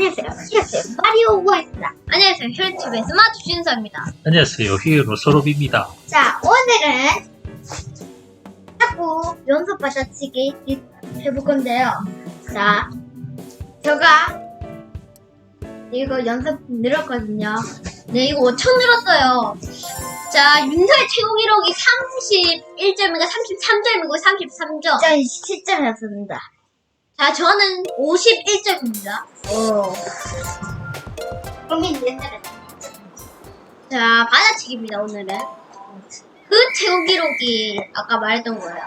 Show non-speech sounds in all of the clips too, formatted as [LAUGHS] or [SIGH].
안녕하세요. 히어스 마리오 고입니다. 안녕하세요. 혈집의 스마트 준서입니다. 안녕하세요. 히어로 서로비입니다. 자, 오늘은 자꾸 연속 받아치기 해볼 건데요. 자, 제가 이거 연습 늘었거든요. 네, 이거 5천 늘었어요. 자, 윤서의 최고 기록이 31점인가 33점이고 33점. 전 시점이었습니다. 자, 저는 51점입니다. 오. 그러면 옛날에 자, 받아치기입니다, 오늘은. 그 최고 기록이 아까 말했던 거예요.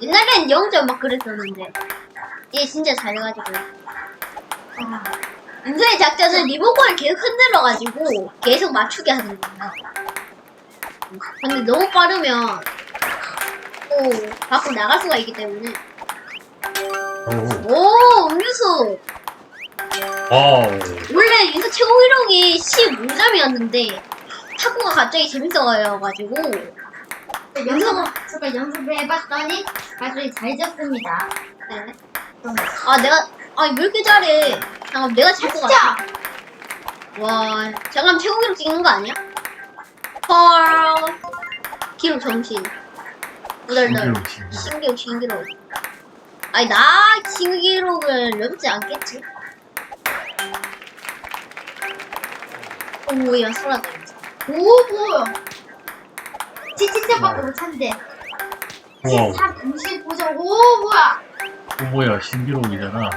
옛날엔 0점 막 그랬었는데, 얘 진짜 잘해가지고. 아, 윤서의 작전은 리모컨을 계속 흔들어가지고 계속 맞추게 하는 거예요. 근데 너무 빠르면 또 밖으로 나갈 수가 있기 때문에. 오. 오, 음료수! 와우. 원래 윤서 최고 기록이 15점이었는데 탁구가 갑자기 재밌어가지고 연습 제가 연습을 해봤더니 아주 잘 졌습니다. 네. 아 내가 아 왜 이렇게 잘해 잠깐 내가 질 것 같아 와 잠깐 최고 기록 찍는 거 아니야? 헐 기록 정신 오덜덜 신기록 신기록 아니 나 신기록을 넘지 않겠지 오야 소라다 오 뭐야? 지치세밖에 못한데. 와우. 95점. 오 뭐야? 어, 뭐야, 신기록이잖아.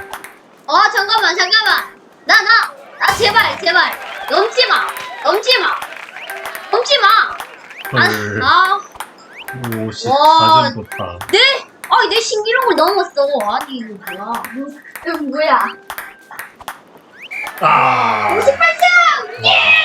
어 잠깐만 잠깐만 나 나 나 제발 제발 넘지 마 넘지 마 넘지 마 헐. 아, 아, 54점 좋다. 내, 아니, 내 신기록을 넘었어. 아니, 이거 뭐야. 이거 뭐야? 아. 58점! 예!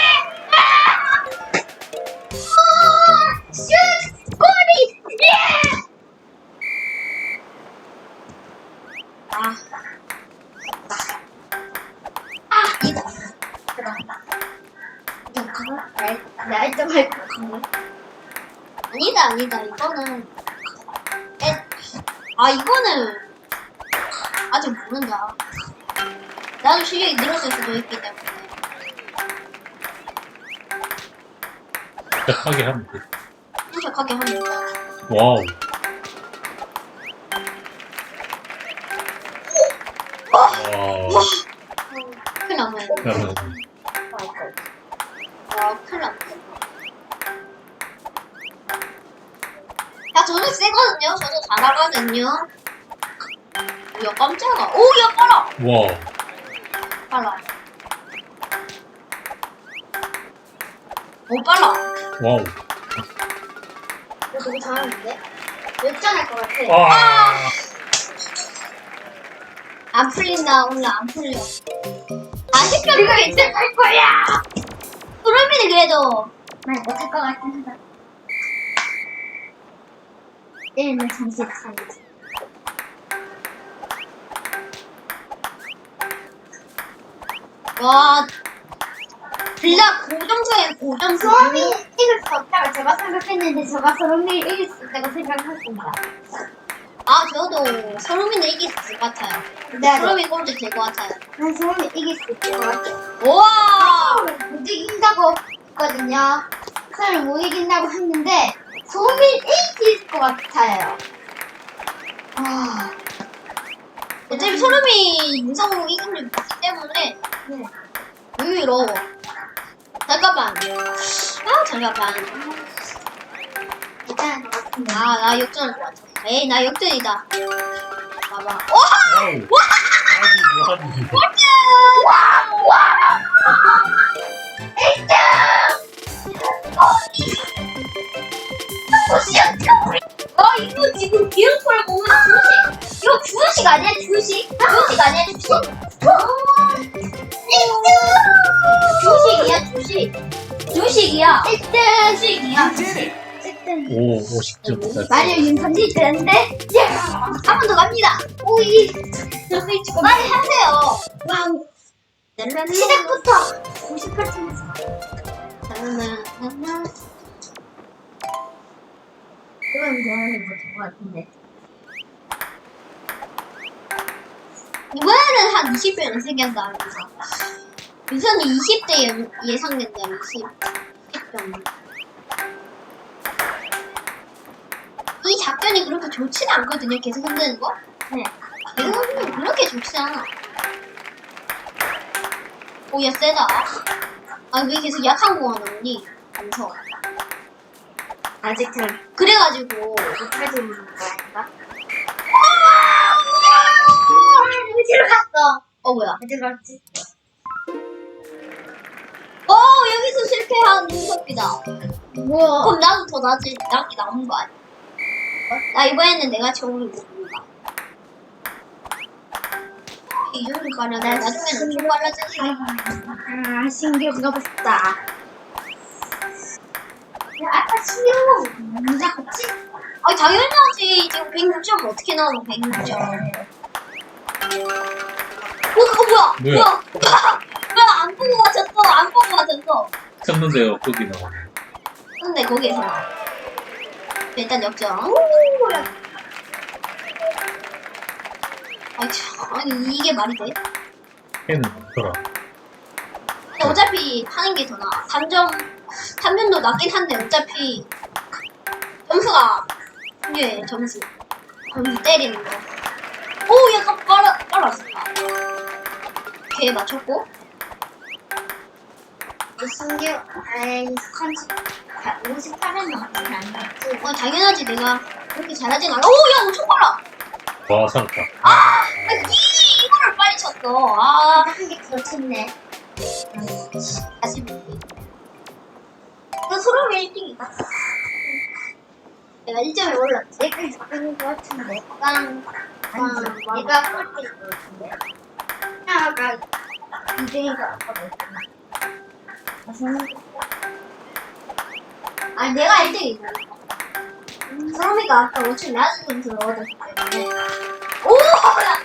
아니다. 이거는. 에, 아, 이거는. 아직 모른다. 나도 실력이 늘었을 수도 있기 때문에. 시작하게 하면 돼. 침착하게 합니다. 와우. 와우. 큰일 났네. 그러면 와, 큰일 났네. 야, 저는 세거든요. 저도 잘하거든요. 야, 깜짝아. 오, 야, 빨라! 와우. 빨라. 오, 빨라. 와우. 이거 너무 잘하는데? 역전할 것 같아. 아. 안 풀린다. 오늘 안 풀려. 아쉽게 이거 이제 갈 거야! 그러면은 그래도. 난 못할 것 같긴 하다. 얘는 잠시 나가야지. 와. 진짜 고점수에 고점수. 수험이 이길 수 없다고 제가 생각했는데 제가 수험이 이길 수 있다고 생각했습니다. 아, 저도 서름이는 이길 수 있을 것 같아요. 네, 서름이 꼴찌 될것 같아요. 난 수험이 이길 수 있을 것 같아요. 우와! 못 이긴다고 했거든요. 수험이 못 이긴다고 했는데 이길 것 같아요. 아, 어차피 소름이 인성으로 이긴 줄 있기 때문에 네. 여유로워. 잠깐만. 아, 잠깐만. 같은데. 아, 나 역전할 것 같아. 에이, 나 역전이다. 봐봐. 와우. 아니, 뭐하 아, 이거 지금 기록표를 보면 주식. 이거 주식 아니야, 주식? 주식 아니야, 주식? 주식이야, 주식. 주식이야. 1등! 주식이야. 1등! 오, 50점. 마리오 윤선 1등인데? 야! 한번 더 갑니다. 오이! 지금 빨리 하세요. 와우! 시작부터 98점에서 랄랄라. 그럼 대화를 못할 것 같은데. 이번에는 한 20명 예상된다. 그래서 우선은 20대 예 상된다. 20. 20명. 이 작전이 그렇게 좋지는 않거든요. 계속 흔드는 거. 네. 계속 흔드는 거 그렇게 좋지 않아. 오 야 세다. 아 왜 계속 약한 거가 나오니? 안 무서워. 아직 잘 그래가지고 못하고 있는 거 아닌가? 어디로 갔어? 어 뭐야? 어디 갔지? 어 여기서 실패한 윤석이다. 뭐야? 그럼 나도 더 나지 나기 나온 거 아니야? 나 이번에는 내가 저울을 못본다. 이 정도 빨라면 나중에는 엄청 빨라지지. 아, 신경 써봤다. 야, 아까 신경 못 잡았지? 아 당연하지. 지금 106점 어떻게 나오는 106점. 어 그거 뭐야? 뭐야? 뭐야? [LAUGHS] 뭐야 안 보고 맞췄어. 안 보고 맞췄어. 쳤는데요, 거기 나오네. 근데 거기에서 나와. 일단 역전. 아니, 참, 아니 이게 말이 돼? 걔는 많더라. 근데 어차피 하는 게 더 나아. 3점, 3점도 낮긴 한데 어차피 점수가 중요해, 점수. 점수 때리는 거. 오, 약간 빨라, 빨랐어. 걔 맞췄고. 신경, 아이, 30, 58은 넘지 않았지? 어, 당연하지, 내가 그렇게 잘하진 않아. 오, 야, 엄청 빨라! 와, 살았다. 아, 아, 이, 이거를 빨리 쳤어. 아, 한개 걸쳤네. 다시 볼게. 그 소름이 1등이다. 내가 1점에 올랐지. 내가 이긴 거 같은데. 빵, 빵, 내가 꼴찌인 거 같은데. 하나가 2등인 거 같거든. 무슨 아니 내가 1등이고 소름이가 아까 5층 낮은 점수를 얻었기 때문에 오! 야!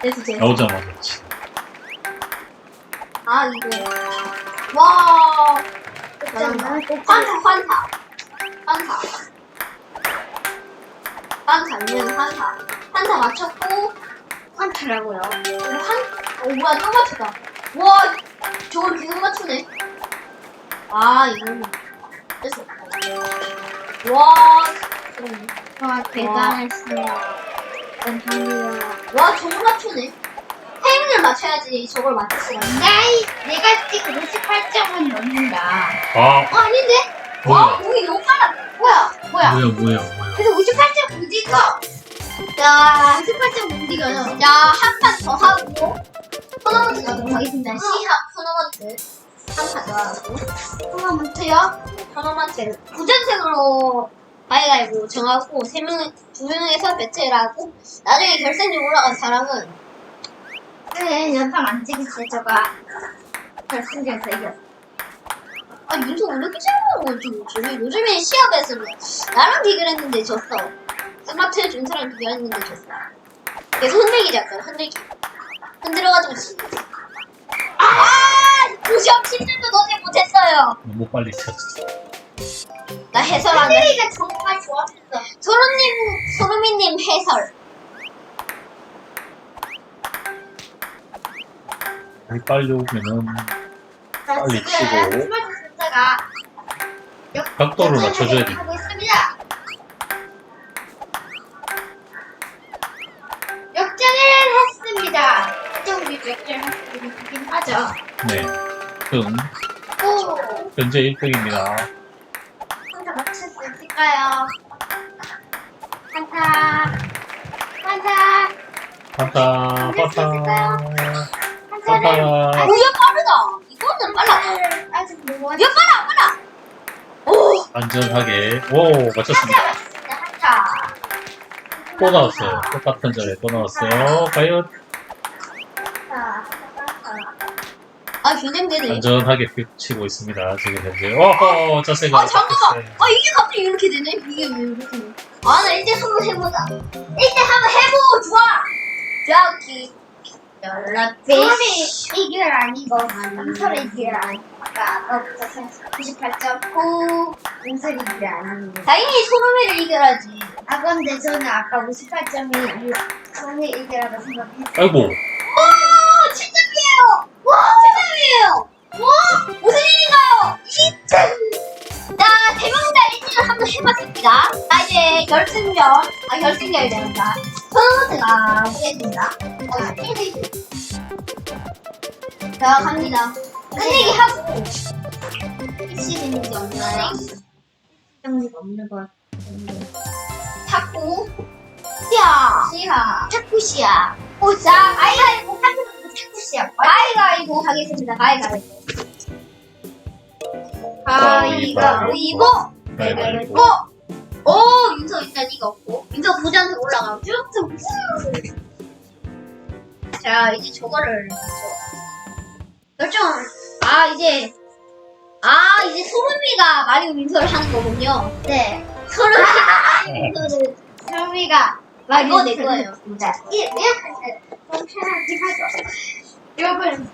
됐어 됐어 나오자마자 치. 아 이거 와 있잖아. 환타 환타 환타 환타는 환타 환타 맞췄고 환타라고요. 한, 오, 뭐야, 또 맞추다. 와, 저걸 계속 맞추네. 아, 이거는. 됐어. 와, 그럼. 와, 대단했어요. 감사합니다. 와, 저걸 맞추네. 행운을 맞춰야지 저걸 맞출 수가 있네. 나이, 내가 지금 58점은 넘는다. 아, 어, 아닌데? 와, 뭐야? 우리 너무 빨라. 뭐야, 뭐야. 뭐야, 뭐야, 뭐야. 그래서 58점 못 이겨. 야, 58점 못 이겨요. 야, 한판 더 하고, 토너먼트 가도록 하겠습니다. 시합 토너먼트. 한 판 더 하고. 토너먼트요? 토너먼트. 부전생으로 가위가위보 정하고, 세 명, 두 명에서 배틀을 하고, 나중에 결승전 올라간 사람은, 네, 연상 안 찍었어요, 저가. 결승전에서 이겼어. 아, 윤석 왜 이렇게 잘하는 거지, 요즘에? 요즘에 시합에서는 나랑 비교했는데 졌어. 스마트 준 사람 비교했는데 졌어. 계속 흔들기 잡잖아, 흔들기. 흔들어가지고 지. 아! 97점도 넣지 못했어요. 너무 빨리 쳤어. 나 해설하는 선생이가 정말 좋았어. 소름님, 소름이님 해설. 빨리 빨리 오면은 자, 빨리 지금 치고. 스마트 각도를 맞춰줘야 돼. 하고 있습니다. 역전을 했습니다. 정비 했긴 하죠. 네. 그럼 오, 현재 1등입니다. 한타 맞출 수 있을까요? 한타, 한타, 파타, 파타, 파타. 오야 빠르다. 이거는 빨라. 아직 못야 빨라 빨라. 오. 안전하게. 오, 맞췄습니다. 맞췄습니다. 한타. 또 나왔어요. 똑같은 자리에 또 나왔어요. 과연. 아 긴장되네. 안전하게 치고 있습니다. 지금 현재. 어허, 자세가. 아 잠깐만. 바뀌었어요. 아 이게 갑자기 이렇게 되네? 이게 왜 이렇게 되네? 아나 이제 한번 해보자. 이제 한번 해보 좋아. 저기 소름이 이길 아니고 강철의 이길 아니고 아까부터 98.9 윤설이 이길 아닌데 당연히 소름이를 이겨야지. 아 근데 저는 아까 58점이 소름이 이기라고 생각했어요 아이고. 와, 7점이에요! 와, 7점이에요! 와, 무슨 일인가요? 2점! 자, 대명자 1등을 한번 해봤습니다. 자, 이제 결승전, 아, 결승전이 됩니다. 토너먼트가 보겠습니다. 어, 1등. 자, 갑니다. 끝내기 하고, 입시되는지 없나요? 점수가 없는 것 탁구, 시야, 시야, 탁구시야. 오, 자, 가위가위보 탁구, 탁구시야. 가위가위보 하겠습니다. 가위가위보. 가위가위보. 가위가위보. 오, 윤서 일단 이겼고. 윤서 부자한테 올라가고. 쭉, 자, 이제 저거를. 결정. 아, 이제. 아, 이제 소름이가 마리오 민서를 하는 거군요. 네 소름이가 마리오 민서를. 소름이가 아, 이거 내 거예요. 진짜 이 이렇게 좀 편하긴 하죠 여러분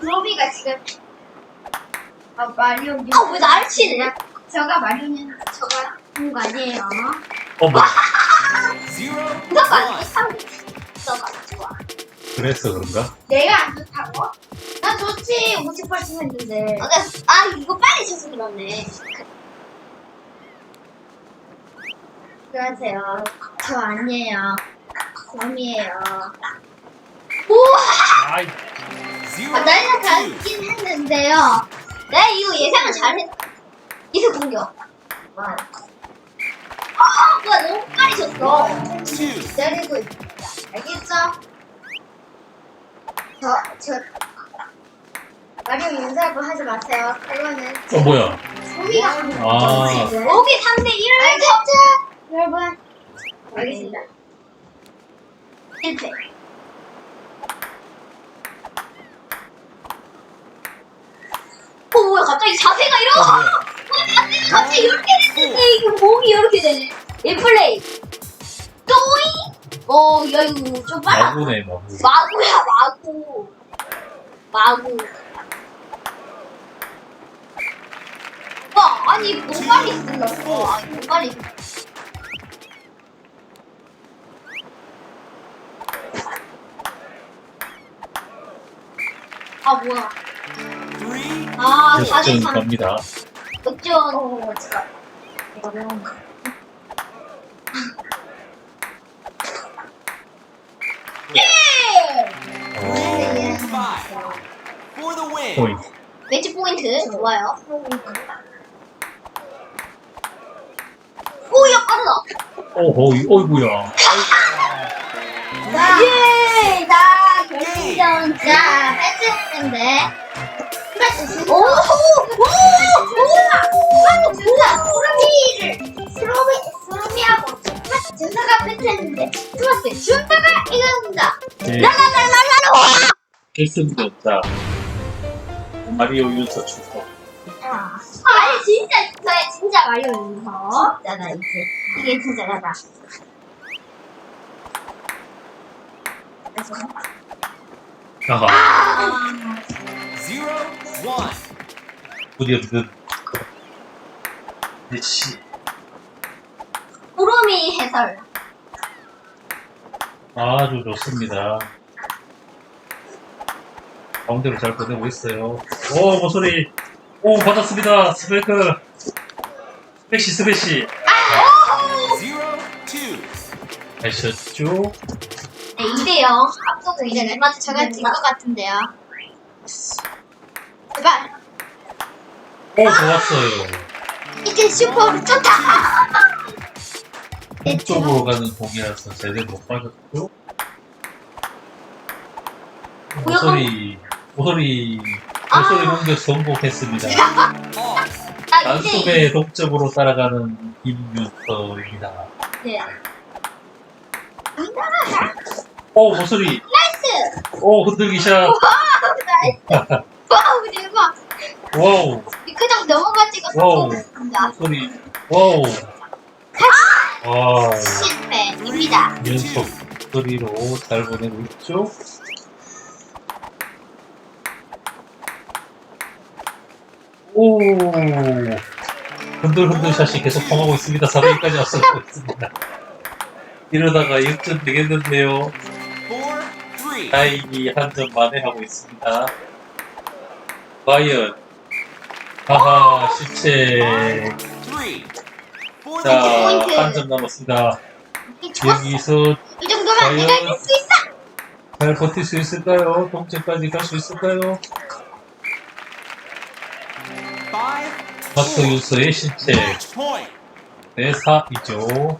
소름이가 지금 아 마리오 아, 왜 나를 치네? 저가 마리오는 저가 하는 거 아니에요 어, 뭐. 아니고 상대. 너가 좋아. 그래서 그런가? 내가 안 좋다고? 나 좋지 50% 했는데 아, 아, 이거 빨리 쳐서 그렇네. 그러세요 저 아니에요 소름이에요 우와! 아이. 아, 나이가 가긴 했는데요. 내가 이거 예상을 잘했. 이세 공격. 와 아, 뭐야, 너무 빨리 쳤어. 기다리고 있습니다 알겠죠? 저, 저 마리오 인사부 하지 마세요 그거는 어, 뭐야. 소미가 하는 아. 여기 3대 1을 알겠죠? 여러분 알겠습니다 실패. 어, 뭐야, 갑자기 자세가 이러 어, 뭐야. 갑자기 이렇게 됐는데, 이게 몸이 이렇게 되네. 인플레이. 또잉? 어, 야, 이거 좀 빨라. 마구네, 마구. 마구야, 마구. 마구. 오빠, 아니, 빨리 끝났어. 아니, 끝났어. 아, 뭐야. 아, 역전 4대3. 갑니다. 역전. 어 제가 이거 배운 거 예! 네. For the win. 포인트. 매치 포인트. 좋아요. 오, 야, 빠르다. 오, 어이, 어이구야. 예! 자, 결승전. 자, 패스했는데. 네. 결승전. 자. 마리오 윤서 출석. 아 아니, 진짜, 저의 진짜 마리오 윤서. 진짜다 이제 이게 진짜 나다. 아, Zero, one. 드디어 그. 대시. 구름이 해설. 아주 좋습니다. 가운데로 잘 보내고 있어요. 오, 모서리. 오, 받았습니다. 스페크. 스페시, 스페시. Zero, two. 하셨죠? 네, 2대0. 앞서고 이제 랩마트 제가 질 것 같은데요. 제발. 오, 좋았어요. 이게 슈퍼로 쫓아! [LAUGHS] 이쪽으로 가는 공이라서 제대로 못 받았고. 모서리, 모서리, 모서리 공격 성공했습니다. 나 2대2. 단숨에 동점으로 따라가는 김윤서입니다. 네. 오, 모서리. 나이스! 오, 흔들기 샷. 와우, 나이스! [LAUGHS] 와우. 그냥 넘어만 찍어서 와우. 보겠습니다. 와우. 와. 실패입니다. 연속 소리로 잘 보내고 있죠? 오. 흔들흔들 샷이 계속 통하고 있습니다. 400까지 앞서고 있습니다. 이러다가 6점 되겠는데요. 다행히 한 점 만회하고 있습니다. 과연 하하 실체 3. For the 자 win. 포인트. 한점 남았습니다. 이 좋았어. 여기서 이 정도면 과연- 내가 이길 수 있어. 잘 버틸 수 있을까요? 동점까지 갈 수 있을까요? 5 박성윤수의 실체 Match point. 네 4이죠.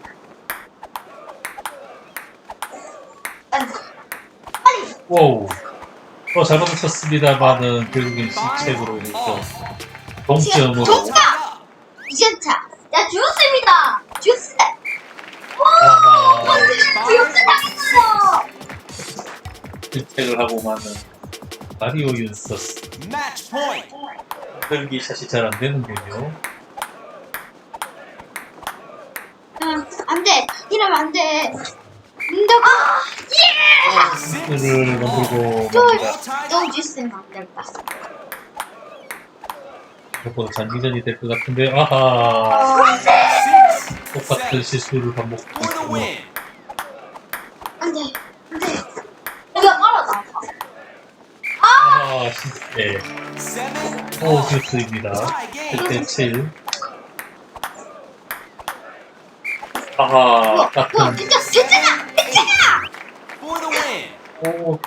와우. 어, 잘 받아쳤습니다만은 결국엔 실책으로 인해서 동점으로 좋다. 이전차. 야 주였습니다. 주스. 아하 주스 당했어요. 실책을 하고 마는 마리오 윤서스 Match point. 혈기 샷이 잘 안 되는군요. 응, 안 돼. 이러면 안 돼. 민다고. 예! 를 만들고 저, 맙니다. 너 주스는 안될 까? 무조건 장기전이 될 것 같은데 아하 6 똑같은 7. 실수를 For the 반복했군요. win. 안 돼. 안 돼. 이거 빨아다. 아하 실제 7오 실수입니다. Tie game. 7대 7 아하 같은 진짜, 괜찮아! 괜찮아! 오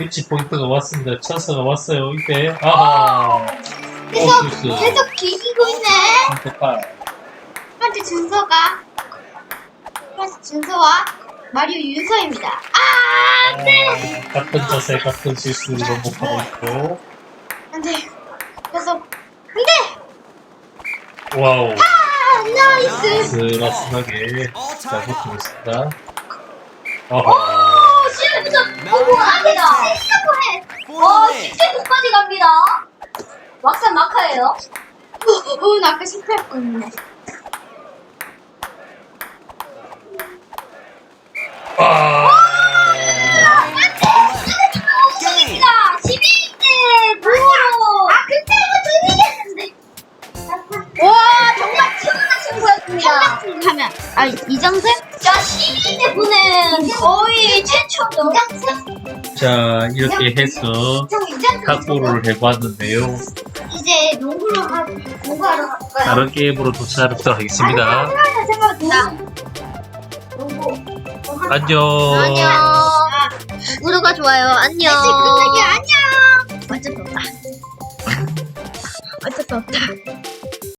위치 포인트가 왔습니다. 찬스가 왔어요. 이때 아하 계속, 오 실수 계속 기기고 있네. 선택할 한테 준서가. 한테 준서와 마리오 윤서입니다. 아, 안 돼! 아, 같은 자세 같은 실수를 반복하고 있고 안 돼. 계속, 안 돼! 와우 아, 나이스! 스라스하게 잘 버티고 있습니다. 오, 아하 시작부터 보고 갑니다. 시작해. For 어, the win. 10세트까지 갑니다. 막상 막하예요. 오, 오, 나 아까 실패할 뻔했네. 아 Game. 12대 9로. 아, 그때부터 이겼는데. 와, 정말 치열한 승부였습니다. 하면 아? 자, 12대 9는 거의 최초죠. 이정승? 자 이렇게 해서 각보를 해봤는데요. 다른 게임으로 도착하도록 하겠습니다. 안녕. 안녕. 구독과 좋아요, 안녕. 안녕 어쩔 수 없다. 어쩔 수 없다.